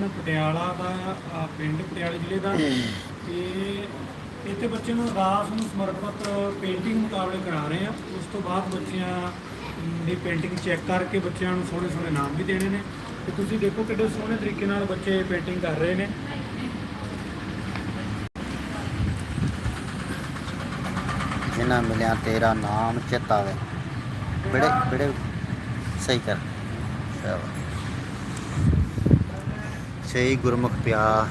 ਗਗਨ ਪਟਿਆਲਾ ਦਾ ਅ, ਪਿੰਡ ਪਟਿਆਲੇ ਜ਼ਿਲ੍ਹੇ ਦਾ ਤੇ ਇੱਥੇ ਬੱਚੇ ਨੂੰ ਅਰਦਾਸ ਨੂੰ ਸਮਰਪਿਤ ਪੇਂਟਿੰਗ ਮੁਕਾਬਲੇ ਕਰਾ ਰਹੇ ਆ। ਉਸ ਤੋਂ ਬਾਅਦ ਬੱਚਿਆਂ ਦੀ ਪੇਂਟਿੰਗ ਚੈੱਕ ਕਰਕੇ ਬੱਚਿਆਂ ਨੂੰ ਸੋਹਣੇ ਸੋਹਣੇ ਨਾਮ ਵੀ ਦੇਣੇ ਨੇ। ਤੇ ਤੁਸੀਂ ਦੇਖੋ ਕਿੱਡੇ ਸੋਹਣੇ ਤਰੀਕੇ ਨਾਲ ਬੱਚੇ ਪੇਂਟਿੰਗ ਕਰ ਰਹੇ ਨੇ। ਜਿਨ੍ਹਾਂ ਮਿਲਿਆ ਤੇਰਾ ਨਾਮ ਚਿਤਾਵੇ ਬੜੇ ਬੜੇ ਸਹੀ ਕਰ। ਸ਼ਾਬਾਸ਼ ਸਹੀ ਗੁਰਮੁਖ ਪਿਆਰ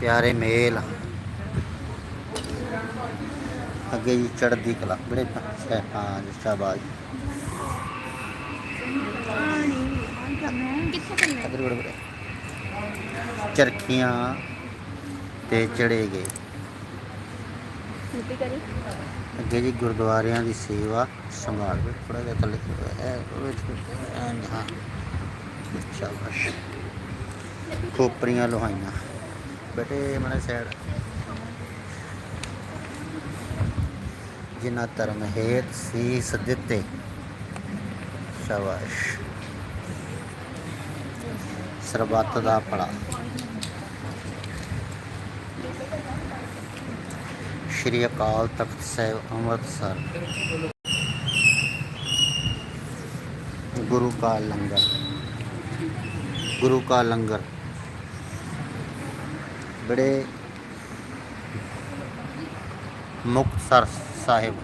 ਪਿਆਰੇ ਮੇਲ। ਅੱਗੇ ਜੀ ਚੜ੍ਹਦੀ ਕਲਾ ਬੜੇ ਹਾਂ ਜੀ ਸ਼ਾਬਾਸ਼ ਚਰਖੀਆਂ ਤੇ ਚੜੇ ਗਏ। ਅੱਗੇ ਜੀ ਗੁਰਦੁਆਰਿਆਂ ਦੀ ਸੇਵਾ ਸੰਭਾਲ। ਥੋੜਾ ਜਿਹਾ ਥੱਲੇ ਹਾਂ। ਸ਼ਾਬਾਸ਼। ਖੋਪਰੀਆਂ ਲੁਹਾਈਆਂ। ਬੇਟੇ ਮਨੇ ਸਾਈਡ ਜਿਨ੍ਹਾਂ ਧਰਮ ਹੇਤ ਸੀਸ ਦਿੱਤੇ। ਸ਼ਾਬਾਸ਼। ਸਰਬੱਤ ਦਾ ਭਲਾ। ਸ਼੍ਰੀ ਅਕਾਲ ਤਖਤ ਸਾਹਿਬ ਅੰਮ੍ਰਿਤਸਰ। ਗੁਰੂ ਕਾ ਲੰਗਰ। ਗੁਰੂ ਕਾ ਲੰਗਰ। ਬੜੇ ਮੁਕਤਸਰ ਸਾਹਿਬ।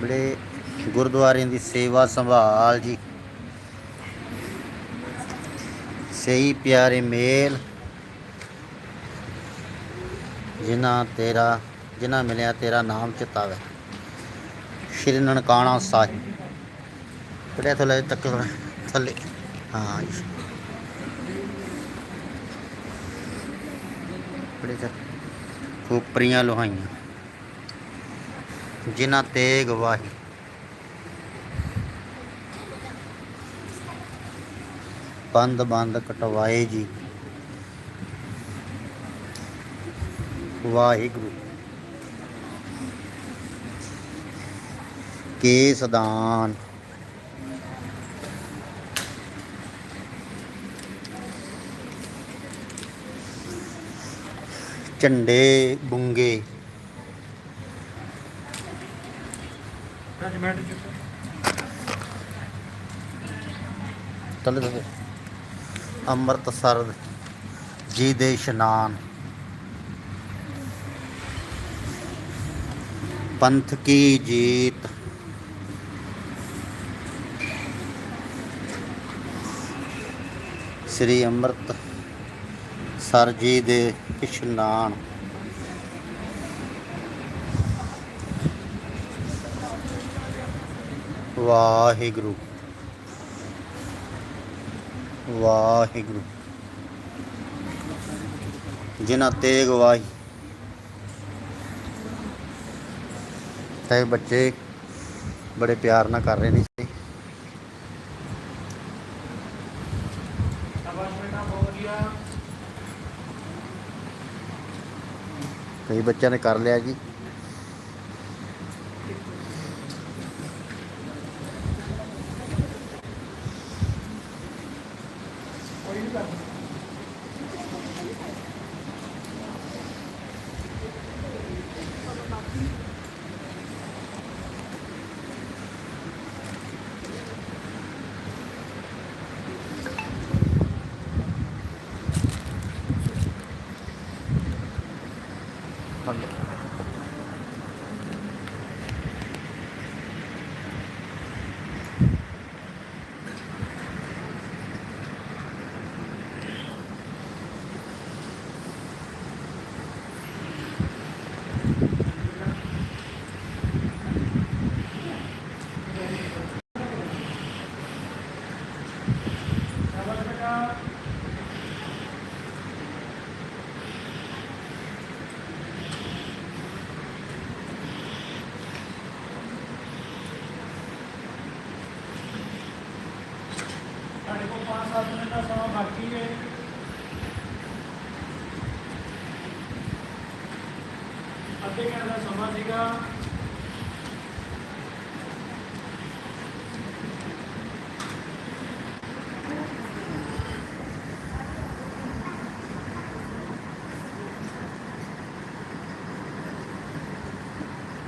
ਬੜੇ ਗੁਰਦੁਆਰਿਆਂ ਦੀ ਸੇਵਾ ਸੰਭਾਲ ਜੀ। ਸਹੀ ਪਿਆਰੇ ਮੇਲ। ਜਿਨ੍ਹਾਂ ਤੇਰਾ, ਜਿਨ੍ਹਾਂ ਮਿਲਿਆ ਤੇਰਾ ਨਾਮ ਚਿਤਾਵੇ। ਸ਼੍ਰੀ ਨਨਕਾਣਾ ਸਾਹਿਬ। ਬੜੇ ਥੱਲੇ ਤੱਕ ਥੱਲੇ। ਹਾਂ ਜੀ। ਬੜੇ ਚ ਖੋਪਰੀਆਂ ਲੋਹਾਈਆਂ। ਜਿਨ੍ਹਾਂ ਤੇ ਗਵਾਹੀ। ਬੰਦ ਬੰਦ ਕਟਵਾਏ ਜੀ। ਵਾਹਿਗੁਰੂ। ਕੇਸਦਾਨ ਝੰਡੇ ਬੁੰਗੇ। ਜਜਮੈਂਟ ਚ ਤਲੇ ਤਲੇ ਅੰਮ੍ਰਿਤਸਰ ਜੀ ਦੇ ਇਸ਼ਨਾਨ। ਪੰਥ ਕੀ ਜੀਤ। ਸ੍ਰੀ ਅੰਮ੍ਰਿਤ ਸਰ ਜੀ ਦੇ ਇਸ਼ਨਾਨ ਵਾਹਿਗੁਰੂ। ਵਾਹਿਗੁਰੂ। ਜਿਨ੍ਹਾਂ ਤੇ ਗਵਾਹੀ ਤੇ ਬੱਚੇ ਬੜੇ ਪਿਆਰ ਨਾਲ ਕਰ ਰਹੇ ਨੇ ਜੀ ਸ਼ਾਬਾਸ਼ ਬੇਟਾ ਬਹੁਤ ਵਧੀਆ ਕਈ ਬੱਚਿਆਂ ਨੇ ਕਰ ਲਿਆ ਜੀ। ਕੋਈ ਨਹੀਂ ਸਾਡੇ ਕੋਲ 5-7 ਮਿੰਟ ਦਾ ਸਮਾਂ ਬਾਕੀ ਹੈ ਅੱਧੇ ਘੰਟੇ ਦਾ ਸਮਾਂ ਸੀਗਾ।